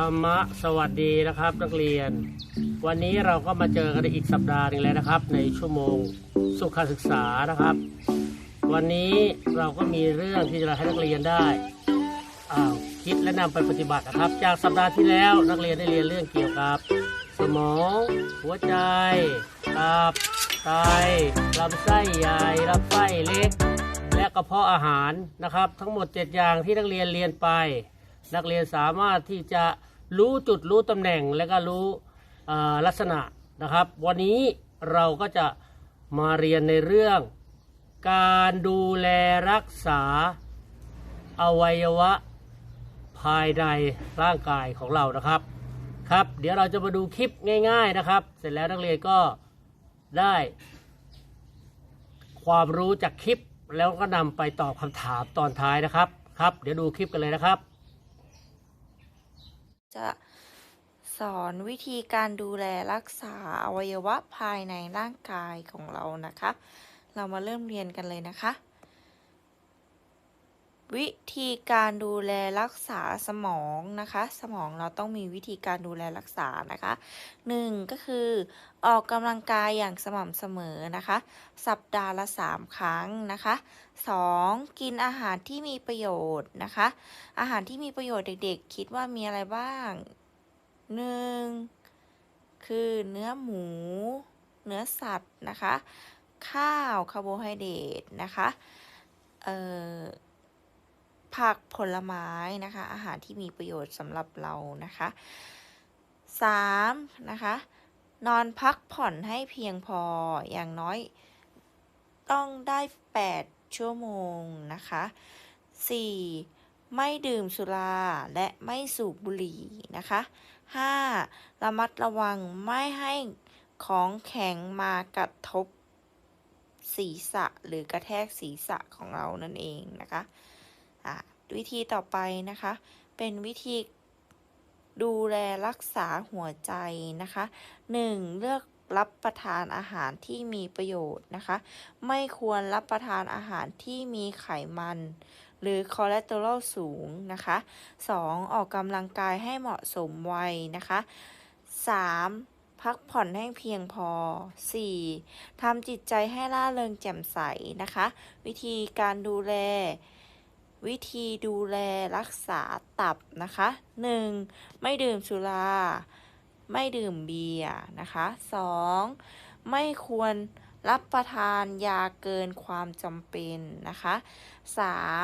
ธรรมะสวัสดีนะครับนักเรียน วันนี้เราก็มาเจอกันในอีกสัปดาห์หนึงแล้วนะครับ ในชั่วโมงสุขศึกษานะครับ วันนี้เราก็มีเรื่องที่จะให้นักเรียนได้อ่าคิดและนำไปปฏิบัตินะครับ จากสัปดาห์ที่แล้วนักเรียนได้เรียนเรื่องเกี่ยวกับ สมอง หัวใจตับไตลำไส้ใหญ่ลำไส้เล็ก และกระเพาะอาหารนะครับ ทั้งหมด 7 อย่างที่นักเรียนเรียนไป นักเรียนสามารถที่จะรู้จุดรู้ตำแหน่งและก็รู้ลักษณะนะครับ วันนี้เราก็จะมาเรียนในเรื่อง การดูแลรักษาอวัยวะภายในร่างกายของเรานะครับครับ เดี๋ยวเราจะมาดูคลิปง่าย ๆนะครับ เสร็จแล้วนักเรียนก็ได้ ความรู้จากคลิปแล้วก็นำไปตอบคำถามตอนท้ายนะครับครับ เดี๋ยวดูคลิปกันเลยนะครับ จะสอนวิธีการดูแลรักษาอวัยวะภายในร่างกายของเรานะคะ เรามาเริ่มเรียนกันเลยนะคะ วิธีการดูแลรักษาสมองนะคะ สมองเราต้องมีวิธีการดูแลรักษานะคะหนึ่งก็คือออกกำลังกายอย่างสม่ำเสมอนะคะ สัปดาห์ละสามครั้งนะคะสองกินอาหารที่มีประโยชน์นะคะ อาหารที่มีประโยชน์เด็กๆ คิดว่ามีอะไรบ้างหนึ่งคือเนื้อหมู เนื้อสัตว์นะคะ ข้าวคาร์โบไฮเดรตนะคะเอ่อ ผักผลไม้นะคะ อาหารที่มีประโยชน์สำหรับเรานะคะสามนะคะ นอนพักผ่อนให้เพียงพออย่างน้อยต้องได้ 8 ชั่วโมงนะคะ 4. ไม่ดื่มสุราและไม่สูบบุหรี่นะคะ 5. ระมัดระวังไม่ให้ของแข็งมากระทบศีรษะหรือกระแทกศีรษะของเรานั่นเองนะคะอะ วิธีต่อไปนะคะ เป็นวิธีดูแลรักษาหัวใจนะคะ 1. เลือกรับประทานอาหารที่มีประโยชน์นะคะ ไม่ควรรับประทานอาหารที่มีไขมัน หรือคอเลสเตอรอลสูงนะคะ 2. ออกกำลังกายให้เหมาะสมวัยนะคะ 3. พักผ่อนให้เพียงพอ 4. ทำจิตใจให้ร่าเริงแจ่มใสนะคะ วิธีการดูแล วิธีดูแลรักษาตับนะคะ 1. ไม่ดื่มสุรา ไม่ดื่มเบียร์นะคะ 2. ไม่ควรรับประทานยาเกินความจำเป็นนะคะ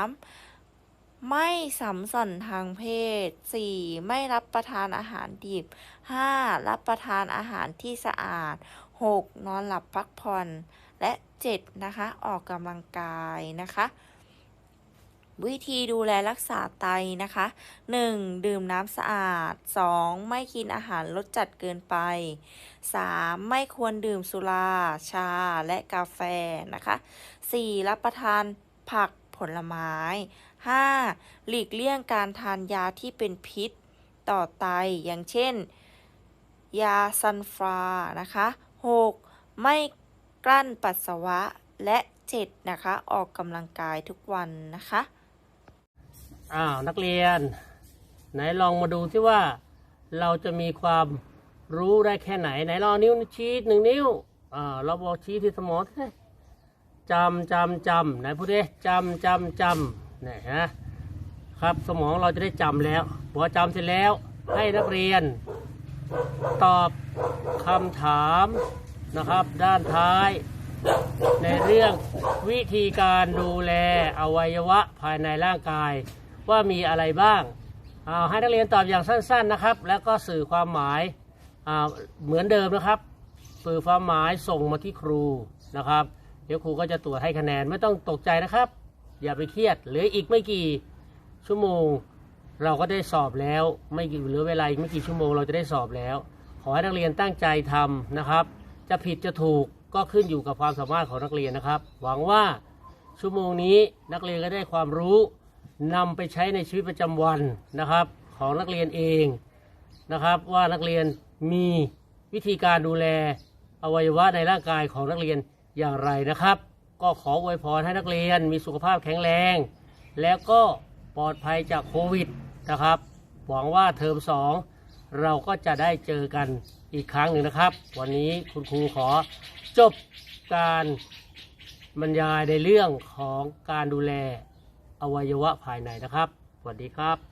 3. ไม่สัมสันทางเพศ 4. ไม่รับประทานอาหารดิบ 5. รับประทานอาหารที่สะอาด 6. นอนหลับพักผ่อน และ 7. นะคะ ออกกำลังกายนะคะ วิธีดูแลรักษาไตนะคะ 1. ดื่มน้ำสะอาด 2. ไม่กินอาหารรสจัดเกินไป 3. ไม่ควรดื่มสุรา ชา และกาแฟนะคะ 4. รับประทานผักผลไม้ 5. หลีกเลี่ยงการทานยาที่เป็นพิษต่อไต อย่างเช่น ยาซันฟรานะคะ 6. ไม่กลั้นปัสสาวะและ 7. นะคะ ออกกำลังกายทุกวันนะคะ อ้าวนักเรียน ไหนลองมาดูที่ว่า เราจะมีความรู้ได้แค่ไหน ไหนลองนิ้วชี้หนึ่งนิ้วอ่าเราบอกชี้ที่สมองสิจำจำจำไหนพูดดิจำจำจำนี่ฮะครับสมองเราจะได้จำแล้วพอจำเสร็จแล้วให้นักเรียน ตอบคำถามนะครับ ด้านท้าย ในเรื่องวิธีการดูแลอวัยวะภายในร่างกาย ว่ามีอะไรบ้างเอาให้นักเรียนตอบอย่างสั้น ๆนะครับ แล้วก็สื่อความหมายาเหมือนเดิมนะครับ สื่อความหมายส่งมาที่ครูนะครับ เดี๋ยวครูก็จะตรวจให้คะแนนไม่ต้องตกใจนะครับ อย่าไปเครียดเหลืออีกไม่กี่ชั่วโมง เราก็ได้สอบแล้ว ไม่กี่เหลือเวลาอีกไม่กี่ชั่วโมงเราจะได้สอบแล้ว ขอให้นักเรียนตั้งใจทำนะครับ จะผิดจะถูกก็ขึ้นอยู่กับความสามารถของนักเรียนนะครับ หวังว่าชั่วโมงนี้นักเรียนก็ได้ความรู้ นำไปใช้ในชีวิตประจำวันนะครับ ของนักเรียนเองนะครับ ว่านักเรียนมีวิธีการดูแลอวัยวะในร่างกายของนักเรียนอย่างไรนะครับ ก็ขออวยพรให้นักเรียนมีสุขภาพแข็งแรง แล้วก็ปลอดภัยจากโควิดนะครับ หวังว่าเทอมสองเราก็จะได้เจอกันอีกครั้งหนึ่งนะครับ วันนี้คุณครูขอจบการบรรยายในเรื่องของการดูแล อวัยวะภายในนะครับ สวัสดีครับ